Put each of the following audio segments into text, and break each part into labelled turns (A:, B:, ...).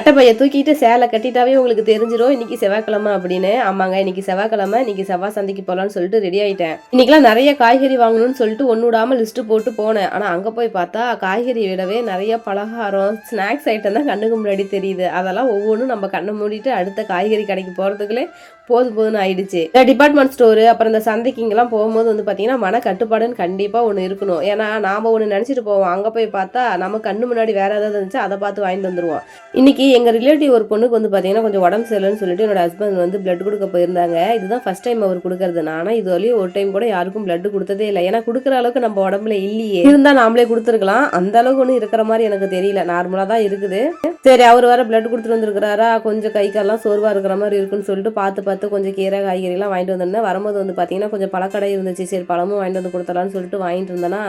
A: அட்டைப்பைய தூக்கிட்டு சேலை கட்டிட்டாவே உங்களுக்கு தெரிஞ்சிடும் இன்னைக்கு செவ்வாய்க்கிழமை அப்படின்னு. ஆமாங்க இன்னைக்கு செவ்வாய்க்கிழமை. இன்னைக்கு செவ்வாய் சந்தைக்கு போகலான்னு சொல்லிட்டு ரெடி ஆயிட்டேன். இன்னைக்கெல்லாம் நிறைய காய்கறி வாங்கணும்னு சொல்லிட்டு ஒன்று விடாம லிஸ்ட்டு போட்டு போனேன். ஆனால் அங்கே போய் பார்த்தா காய்கறி விடவே நிறைய பலகாரம் ஸ்நாக்ஸ் ஐட்டம் தான் கண்ணுக்கு முன்னாடி தெரியுது. அதெல்லாம் ஒவ்வொன்றும் நம்ம கண்ணை மூடிட்டு அடுத்த காய்கறி கடைக்கு போகிறதுக்குள்ளே போதும் போதுன்னு ஆயிடுச்சு. டிபார்ட்மெண்ட் ஸ்டோரு அப்புறம் இந்த சந்தைக்கு இங்கெல்லாம் போகும்போது வந்து பார்த்தீங்கன்னா மன கட்டுப்பாடுன்னு கண்டிப்பாக ஒன்று இருக்கணும். ஏன்னா நாம் ஒன்று நினச்சிட்டு போவோம். அங்கே போய் பார்த்தா நம்ம கண்ணு முன்னாடி வேறு ஏதாவது இருந்துச்சு அதை பார்த்து வாங்கிட்டு வந்துருவோம். இன்றைக்கி எங்கள் ரிலேட்டிவ் ஒரு பொண்ணுக்கு வந்து பார்த்தீங்கன்னா கொஞ்சம் உடம்பு சரியில்லைன்னு சொல்லிட்டு என்னோட ஹஸ்பண்ட் வந்து பிளட் கொடுக்க போயிருந்தாங்க. இதுதான் ஃபர்ஸ்ட் டைம் அவர் கொடுக்கறது. நானும் இது வரையும் ஒரு டைம் கூட யாருக்கும் பிளட் கொடுத்ததே இல்லை. ஏன்னா கொடுக்குற அளவுக்கு நம்ம உடம்புல இல்லையே. இருந்தால் நாமளே கொடுத்துருக்கலாம். அந்த அளவுக்கு ஒன்றும் இருக்கிற மாதிரி எனக்கு தெரியல. நார்மலாக தான் இருக்குது. சரி அவர் வேற பிளட் கொடுத்துட்டு வந்துருக்கிறாரா? கொஞ்சம் கை சோர்வாக இருக்கிற மாதிரி இருக்குன்னு சொல்லிட்டு பார்த்து பார்த்து கொஞ்சம் கீரை காய்கறிலாம் வாங்கிட்டு வந்திருந்தேன் வரும்போது வந்து பார்த்தீங்கன்னா கொஞ்சம் பழக்கடை இருந்துச்சு. சரி பழமும் வாங்கிட்டு வந்து கொடுத்தலான்னு சொல்லிட்டு வாங்கிட்டு இருந்தேன்னா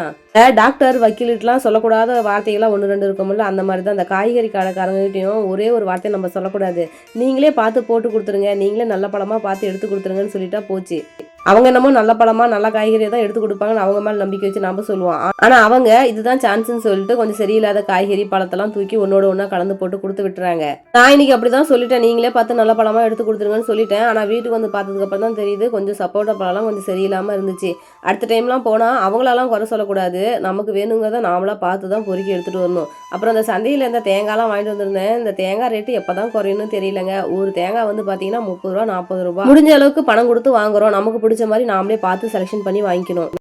A: டாக்டர் வக்கீலிட்டுலாம் சொல்லக்கூடாத வார்த்தைகள்லாம் ஒன்று ரெண்டு இருக்கும்ல அந்த மாதிரி தான் அந்த காய்கறி கடைக்காரங்ககிட்டையும் ஒரே ஒரு வார்த்தையை நம்ம சொல்லக்கூடாது. நீங்களே பார்த்து போட்டு கொடுத்துருங்க. நீங்களே நல்ல பழமா பார்த்து எடுத்து கொடுத்துருங்கன்னு சொல்லிட்டா போச்சு. அவங்க என்னமோ நல்ல பழமா நல்ல காய்கறியை தான் எடுத்து கொடுப்பாங்கன்னு அவங்க மேலே நம்பிக்கை வச்சு நம்ம சொல்லுவோம். ஆனால் அவங்க இதுதான் சான்ஸ்னு சொல்லிட்டு கொஞ்சம் சரியில்லாத காய்கறி பழத்தெல்லாம் தூக்கி ஒன்னோட ஒன்றா கலந்து போட்டு கொடுத்து விட்டுறாங்க. நான் இன்னைக்கு அப்படிதான் சொல்லிட்டேன். நீங்களே பார்த்து நல்ல பழமா எடுத்து கொடுத்துருங்கன்னு சொல்லிட்டேன். ஆனால் வீட்டுக்கு வந்து பார்த்ததுக்கப்புறம் தான் தெரியுது கொஞ்சம் சப்போட்டா பழம்லாம் கொஞ்சம் சரியில்லாமல் இருந்துச்சு. அடுத்த டைம்லாம் போனால் அவங்களெல்லாம் குறை சொல்லக்கூடாது. நமக்கு வேணுங்கிறத நாமளாக பார்த்து தான் பொறுக்கி எடுத்துகிட்டு வரணும். அப்புறம் அந்த சந்தையில் இந்த தேங்காய்லாம் வாங்கிட்டு வந்திருந்தேன். இந்த தேங்காய் ரேட்டு எப்போ தான் குறையணும்னு தெரியலங்க. ஒரு தேங்காய் வந்து பார்த்தீங்கன்னா முப்பது ரூபா நாற்பது ரூபா. முடிஞ்ச அளவுக்கு பணம் கொடுத்து வாங்குறோம். நமக்கு பிடிச்ச மாதிரி நாமளே பார்த்து செலெக்ஷன் பண்ணி வாங்கிக்கணும்.